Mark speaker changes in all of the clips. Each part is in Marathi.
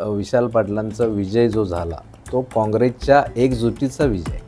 Speaker 1: विशाल पाटलांचा विजय जो झाला तो काँग्रेसच्या एकजुटीचा विजय.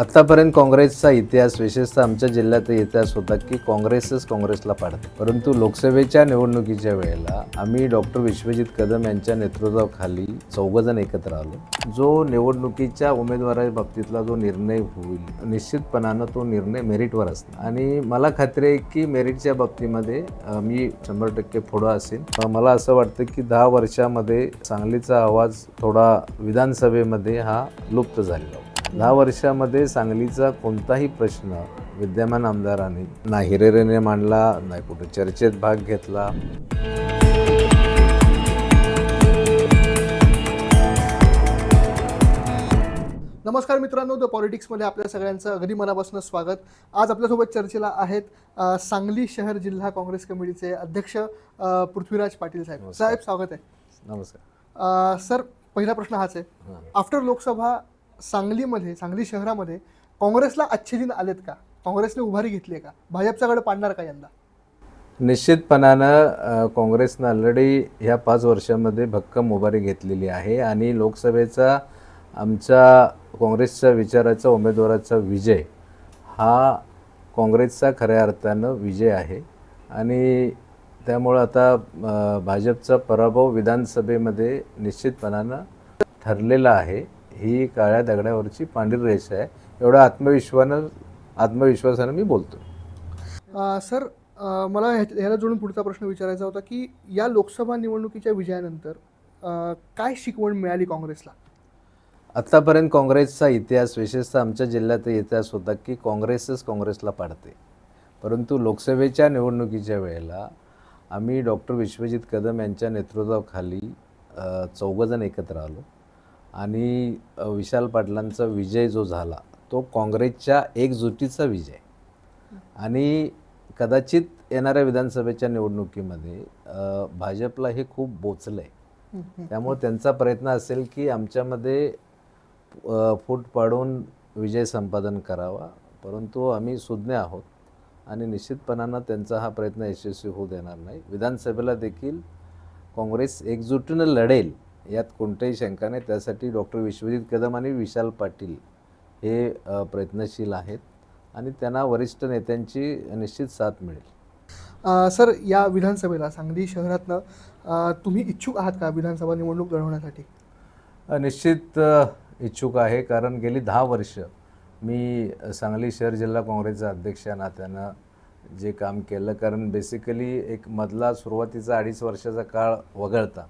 Speaker 1: आत्तापर्यंत काँग्रेसचा इतिहास विशेषतः आमच्या जिल्ह्यातही इतिहास होता की काँग्रेसच काँग्रेसला पाडते. परंतु लोकसभेच्या निवडणुकीच्या वेळेला आम्ही डॉक्टर विश्वजित कदम यांच्या नेतृत्वाखाली चौघजण एकत्र आलो. जो निवडणुकीच्या उमेदवारा बाबतीतला जो निर्णय होईल निश्चितपणानं तो निर्णय मेरिटवर असतो आणि मला खात्री आहे की मेरिटच्या बाबतीमध्ये मी शंभर टक्के पुढं असेल मला असं वाटतं की दहा वर्षामध्ये सांगलीचा आवाज थोडा विधानसभेमध्ये हा लुप्त झालेला दहा वर्षामध्ये सांगलीचा कोणताही प्रश्न विद्यमान आमदारांनी ना हिरेरेने मांडला नाही कुठे चर्चेत भाग घेतला.
Speaker 2: नमस्कार मित्रांनो द पॉलिटिक्समध्ये आपल्या सगळ्यांचं अगदी मनापासून स्वागत. आज आपल्यासोबत चर्चेला आहेत अ, सांगली शहर जिल्हा काँग्रेस कमिटीचे अध्यक्ष अ, पृथ्वीराज पाटील साहेब.
Speaker 1: नमस्कार.
Speaker 2: साहेब स्वागत आहे.
Speaker 1: नमस्कार.
Speaker 2: अ, सर पहिला प्रश्न हाच आहे. आफ्टर लोकसभा सांगलीमध्ये सांगली शहरामध्ये काँग्रेसला अच्छेदिन आलेत का? काँग्रेसने उभारी घेतली आहे का? भाजपचा गड पाडणार का यंदा?
Speaker 1: निश्चितपणानं काँग्रेसनं ऑलरेडी ह्या पाच वर्षामध्ये भक्कम उभारी घेतलेली आहे आणि लोकसभेचा आमच्या काँग्रेसच्या विचाराचा उमेदवाराचा विजय हा काँग्रेसचा खऱ्या अर्थानं विजय आहे. आणि त्यामुळं आता भाजपचा पराभव विधानसभेमध्ये निश्चितपणानं ठरलेला आहे. ही काळ्या दगडावरची पांढरी रेषा आहे. एवढा आत्मविश्वानं आत्मविश्वासानं मी बोलतो
Speaker 2: सर मला ह्या- ह्याला जोडून पुढचा प्रश्न विचारायचा होता की या लोकसभा निवडणुकीच्या विजयानंतर काय शिकवण मिळाली काँग्रेसला?
Speaker 1: आत्तापर्यंत काँग्रेसचा इतिहास विशेषतः आमच्या जिल्ह्यात इतिहास होता की काँग्रेसच काँग्रेसला पाडते. परंतु लोकसभेच्या निवडणुकीच्या वेळेला आम्ही डॉक्टर विश्वजित कदम यांच्या नेतृत्वाखाली चौघजण एकत्र आलो. आणि विशाल पाटलांचा विजय जो झाला तो काँग्रेसच्या एकजुटीचा विजय. आणि कदाचित येणाऱ्या विधानसभेच्या निवडणुकीमध्ये भाजपला हे खूप बोचलं आहे त्यामुळे त्यांचा प्रयत्न असेल की आमच्यामध्ये फूट पाडून विजय संपादन करावा. परंतु आम्ही सुज्ञ आहोत आणि निश्चितपणानं त्यांचा हा प्रयत्न यशस्वी होऊ देणार नाही. विधानसभेला देखील काँग्रेस एकजुटीनं लढेल यात कोणताही शंका नाही. त्यासाठी डॉक्टर विश्वजित कदम आणि विशाल पाटील हे प्रयत्नशील आहेत आणि त्यांना वरिष्ठ नेत्यांची निश्चित साथ मिळेल.
Speaker 2: सर या विधानसभेला सांगली शहरातनं तुम्ही इच्छुक आहात का विधानसभा निवडणूक लढवण्यासाठी?
Speaker 1: निश्चित इच्छुक आहे कारण गेली दहा वर्ष मी सांगली शहर जिल्हा काँग्रेसचा अध्यक्ष या नात्यानं जे काम केलं. कारण बेसिकली एक मधला सुरुवातीचा अडीच वर्षाचा काळ वगळता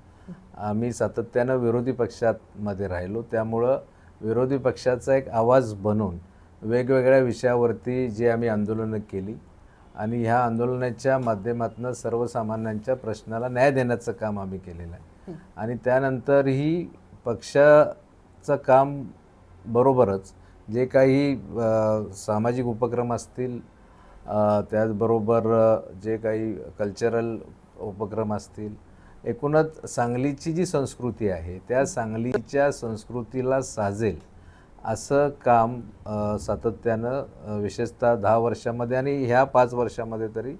Speaker 1: आम्ही सातत्यानं विरोधी पक्षात मध्ये राहिलो. त्यामुळं विरोधी पक्षाचा एक आवाज बनून वेगवेगळ्या विषयावरती जे आम्ही आंदोलनं केली आणि ह्या आंदोलनाच्या माध्यमातून सर्वसामान्यांच्या प्रश्नाला न्याय देण्याचं काम आम्ही केलेलं आहे. आणि त्यानंतर ही पक्षाचं काम बरोबरच जे काही सामाजिक उपक्रम असतील त्याचबरोबर जे काही कल्चरल उपक्रम असतील एकूणच सांगलीची जी संस्कृती आहे त्या सांगलीच्या संस्कृतीला साजेल असं काम सातत्यानं विशेषतः दहा वर्षामध्ये आणि ह्या पाच वर्षामध्ये तरी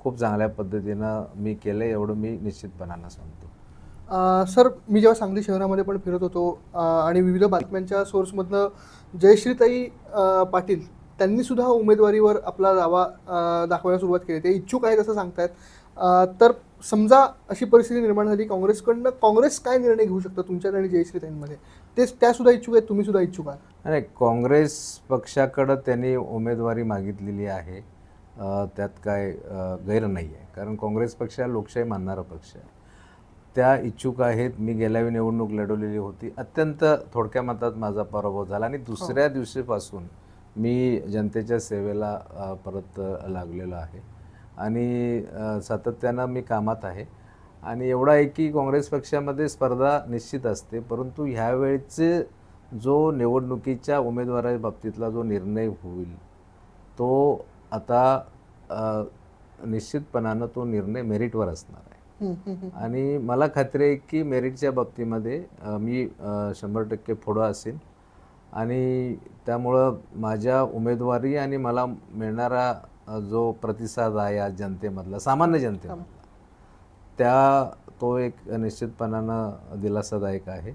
Speaker 1: खूप चांगल्या पद्धतीनं मी केलं एवढं मी निश्चितपणानं सांगतो.
Speaker 2: सर मी जेव्हा सांगली शहरामध्ये पण फिरत होतो आणि विविध बातम्यांच्या सोर्समधनं जयश्रीताई पाटील त्यांनी सुद्धा उमेदवारीवर आपला दावा दाखवायला सुरुवात केली. ते इच्छुक आहेत असं सांगतायत. तर समजा अशी परिस्थिती निर्माण झाली काँग्रेसकडनं काँग्रेस काय निर्णय घेऊ शकतं तुमच्यात आणि जयश्रीताईंमध्ये ते त्या सुद्धा इच्छुक आहेत तुम्ही सुद्धा इच्छुक आहात.
Speaker 1: नाही काँग्रेस पक्षाकडं त्यांनी उमेदवारी मागितलेली आहे. त्यात काय गैर नाही आहे कारण काँग्रेस पक्ष हा लोकशाही मानणारा पक्ष आहे. त्या इच्छुक आहेत. मी गेल्या वेळी निवडणूक लढवलेली होती. अत्यंत थोडक्या मतात माझा पराभव झाला आणि दुसऱ्या दिवशीपासून मी जनतेच्या सेवेला परत लागलेलो आहे. आणि सातत्यानं मी कामात आहे. आणि एवढा आहे की काँग्रेस पक्षामध्ये स्पर्धा निश्चित असते परंतु ह्यावेळचे जो निवडणुकीच्या उमेदवाराच्या बाबतीतला जो निर्णय होईल तो आता निश्चितपणानं तो निर्णय मेरिटवर असणार आहे. आणि मला खात्री आहे की मेरिटच्या बाबतीमध्ये मी शंभर टक्के पुढं असेल आणि त्यामुळं माझ्या उमेदवारी आणि मला मिळणारा जो प्रतिसाद आहे आज जनतेमधला सामान्य जनतेमधला. त्या तो एक निश्चितपणानं दिलासादायक आहे.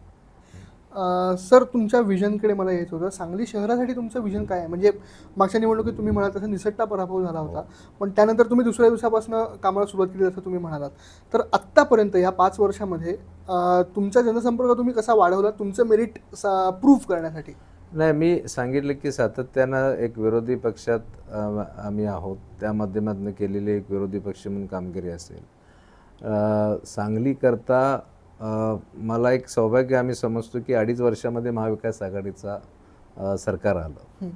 Speaker 2: सर तुमच्या विजनकडे मला यायचं होतं. सांगली शहरासाठी तुमचं विजन काय आहे? म्हणजे मागच्या निवडणुकीत तुम्ही म्हणाल तसं निसट्टा पराभव झाला होता. पण त्यानंतर तुम्ही दुसऱ्या दिवसापासून कामाला सुरुवात केली जसं तुम्ही म्हणालात. तर आत्तापर्यंत या पाच वर्षामध्ये तुमचा जनसंपर्क तुम्ही कसा वाढवला? तुमचं मेरिट प्रूफ करण्यासाठी.
Speaker 1: नाही मी सांगितलं की सातत्यानं एक विरोधी पक्षात आम्ही आहोत. त्या माध्यमातून केलेली एक विरोधी पक्ष म्हणून कामगिरी असेल. सांगलीकरता मला एक सौभाग्य आम्ही समजतो की अडीच वर्षामध्ये महाविकास आघाडीचा सरकार आलं.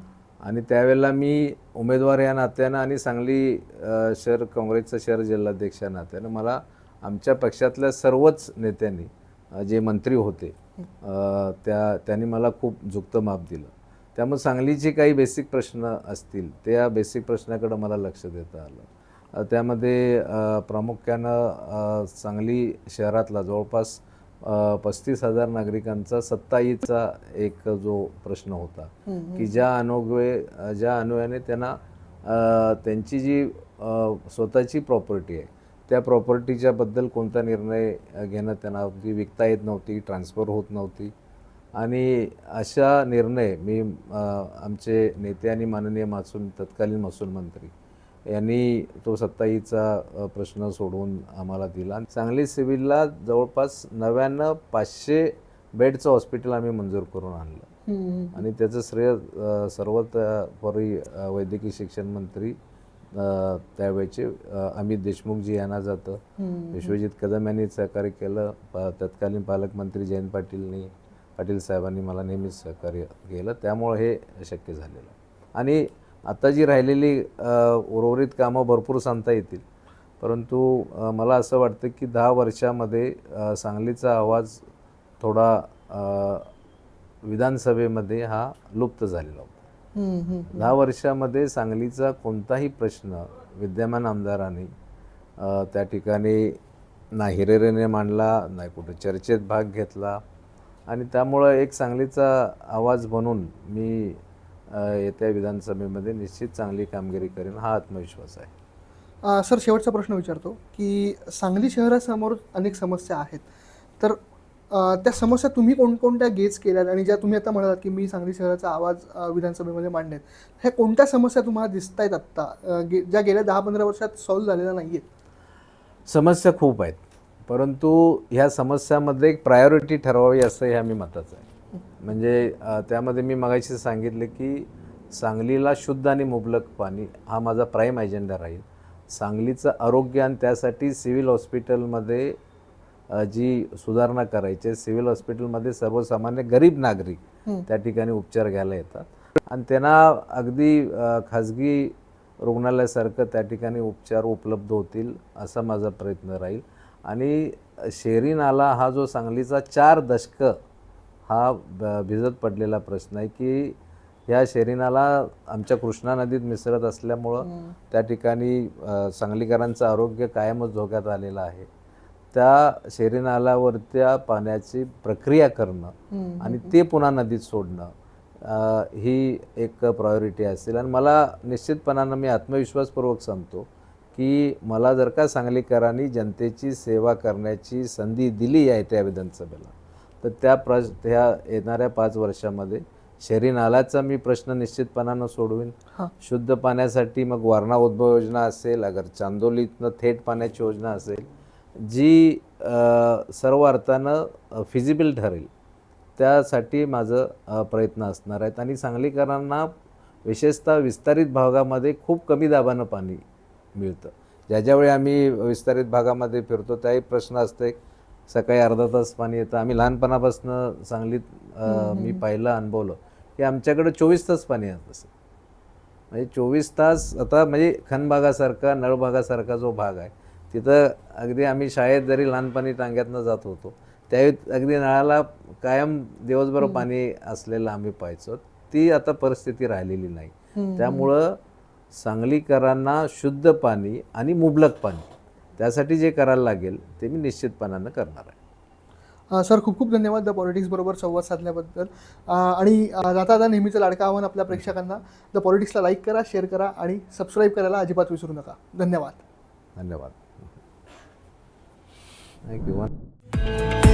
Speaker 1: आणि त्यावेळेला मी उमेदवार या नात्यानं आणि सांगली शहर काँग्रेसचा शहर जिल्हाध्यक्ष या नात्यानं मला आमच्या पक्षातल्या सर्वच नेत्यांनी जे मंत्री होते त्या त्यांनी मला खूप झुकतं माप दिलं. त्यामुळे सांगलीचे काही बेसिक प्रश्न असतील त्या बेसिक प्रश्नाकडं मला लक्ष देता आलं. त्यामध्ये प्रामुख्यानं सांगली शहरातला जवळपास पस्तीस हजार नागरिकांचा सत्ताईचा एक जो प्रश्न होता की ज्या अनुगे ज्या अन्वयाने त्यांना त्यांची जी स्वतःची प्रॉपर्टी आहे त्या प्रॉपर्टीच्या बद्दल कोणता निर्णय घेणं त्यांना ती विकता येत नव्हती ट्रान्सफर होत नव्हती. आणि अशा निर्णय मी आमचे नेते आणि माननीय महसूल तत्कालीन महसूल मंत्री यांनी तो सत्ताईचा प्रश्न सोडवून आम्हाला दिला. सांगली सिव्हिलला जवळपास नव्याण्णव पाचशे बेडचं हॉस्पिटल आम्ही मंजूर करून आणलं. आणि त्याचं श्रेय अ, सर्वोपरी अ, वैद्यकीय शिक्षण मंत्री त्यावेळचे अमित देशमुखजी यांना जातं. विश्वजित कदम यांनी सहकार्य केलं. तत्कालीन पालकमंत्री जयंत पाटीलनी पाटील साहेबांनी मला नेहमीच सहकार्य केलं. त्यामुळं हे शक्य झालेलं. आणि आता जी राहिलेली उर्वरित कामं भरपूर सांगता येतील. परंतु मला असं वाटतं की दहा वर्षामध्ये सांगलीचा आवाज थोडा विधानसभेमध्ये हा लुप्त झालेला होता. दहा वर्षामध्ये सांगलीचा कोणताही प्रश्न विद्यमान आमदारांनी त्या ठिकाणी ना हिरेरेने मांडला नाही कुठे चर्चेत भाग घेतला. आणि त्यामुळं एक सांगलीचा आवाज बनून मी येत्या विधानसभेमध्ये निश्चित चांगली कामगिरी करेन हा आत्मविश्वास आहे.
Speaker 2: सर शेवटचा प्रश्न विचारतो की सांगली शहरासमोर अनेक समस्या आहेत. तर त्या समस्या तुम्ही कोणकोणत्या गेज केल्यात आणि ज्या तुम्ही आता म्हणालात की मी सांगली शहराचा आवाज विधानसभेमध्ये मांडण्यात ह्या कोणत्या समस्या तुम्हाला दिसत आहेत आत्ता गे- ज्या गेल्या दहा पंधरा वर्षात सॉल्व्ह झालेल्या नाही आहेत
Speaker 1: समस्या खूप आहेत. परंतु ह्या समस्यामध्ये एक प्रायोरिटी ठरवावी असं ह्या मी मताचं आहे. म्हणजे त्यामध्ये मी मगाशी सांगितलं की सांगलीला शुद्ध आणि मुबलक पाणी हा माझा प्राईम एजेंडा राहील. सांगलीचं आरोग्य आणि त्यासाठी सिव्हिल हॉस्पिटलमध्ये जी सुधारणा करायची आहे सिव्हिल हॉस्पिटलमध्ये सर्वसामान्य गरीब नागरिक. त्या ठिकाणी उपचार घ्यायला येतात. आणि त्यांना अगदी खाजगी रुग्णालयासारखं त्या ठिकाणी उपचार उपलब्ध होतील असा माझा प्रयत्न राहील. आणि शेरी नाला हा जो सांगलीचा चार दशकं हा भिजत पडलेला प्रश्न आहे की ह्या शेरीनाला आमच्या कृष्णा नदीत मिसळत असल्यामुळं त्या ठिकाणी सांगलीकरांचं आरोग्य कायमच धोक्यात आलेलं आहे. त्या शेरी नाल्यावरच्या पाण्याची प्रक्रिया करणं आणि ते पुन्हा नदीत सोडणं ही एक प्रायोरिटी असेल. आणि मला निश्चितपणानं मी आत्मविश्वासपूर्वक सांगतो की मला जर का सांगलीकरांनी जनतेची सेवा करण्याची संधी दिली आहे त्या विधानसभेला तर त्या प्र त्या येणाऱ्या पाच वर्षामध्ये शहरी नाल्याचा मी प्रश्न निश्चितपणानं सोडवीन. शुद्ध पाण्यासाठी मग वारणा उद्भव योजना असेल अगर चांदोलीतनं थेट पाण्याची योजना असेल जी सर्व अर्थानं फिजिबल ठरेल. त्यासाठी माझं प्रयत्न असणार आहेत. आणि सांगलीकरांना विशेषतः विस्तारित भागामध्ये खूप कमी दाबानं पाणी मिळतं. ज्या ज्यावेळी आम्ही विस्तारित भागामध्ये फिरतो त्याही प्रश्न असते सकाळी अर्धा तास पाणी येतं. आम्ही लहानपणापासून सांगलीत मी पाहिलं अनुभवलं की आमच्याकडे चोवीस तास पाणी येत असं म्हणजे चोवीस तास आता म्हणजे खनभागासारखा नळभागासारखा जो भाग आहे तिथं अगदी आम्ही शाळेत जरी लहानपणी टांग्यातनं जात होतो त्यावेळी अगदी नळाला कायम दिवसभर पाणी असलेलं आम्ही पाहायचो. ती आता परिस्थिती राहिलेली नाही. त्यामुळं सांगलीकरांना शुद्ध पाणी आणि मुबलक पाणी त्यासाठी जे करायला लागेल ते मी निश्चितपणानं करणार आहे.
Speaker 2: सर खूप खूप धन्यवाद द पॉलिटिक्स बरोबर संवाद साधल्याबद्दल. आणि जाता जाता नेहमीचं लाडकं आव्हान आपल्या प्रेक्षकांना द पॉलिटिक्सला लाईक करा शेअर करा आणि सबस्क्राईब करायला अजिबात विसरू नका. धन्यवाद.
Speaker 1: धन्यवाद. Thank you.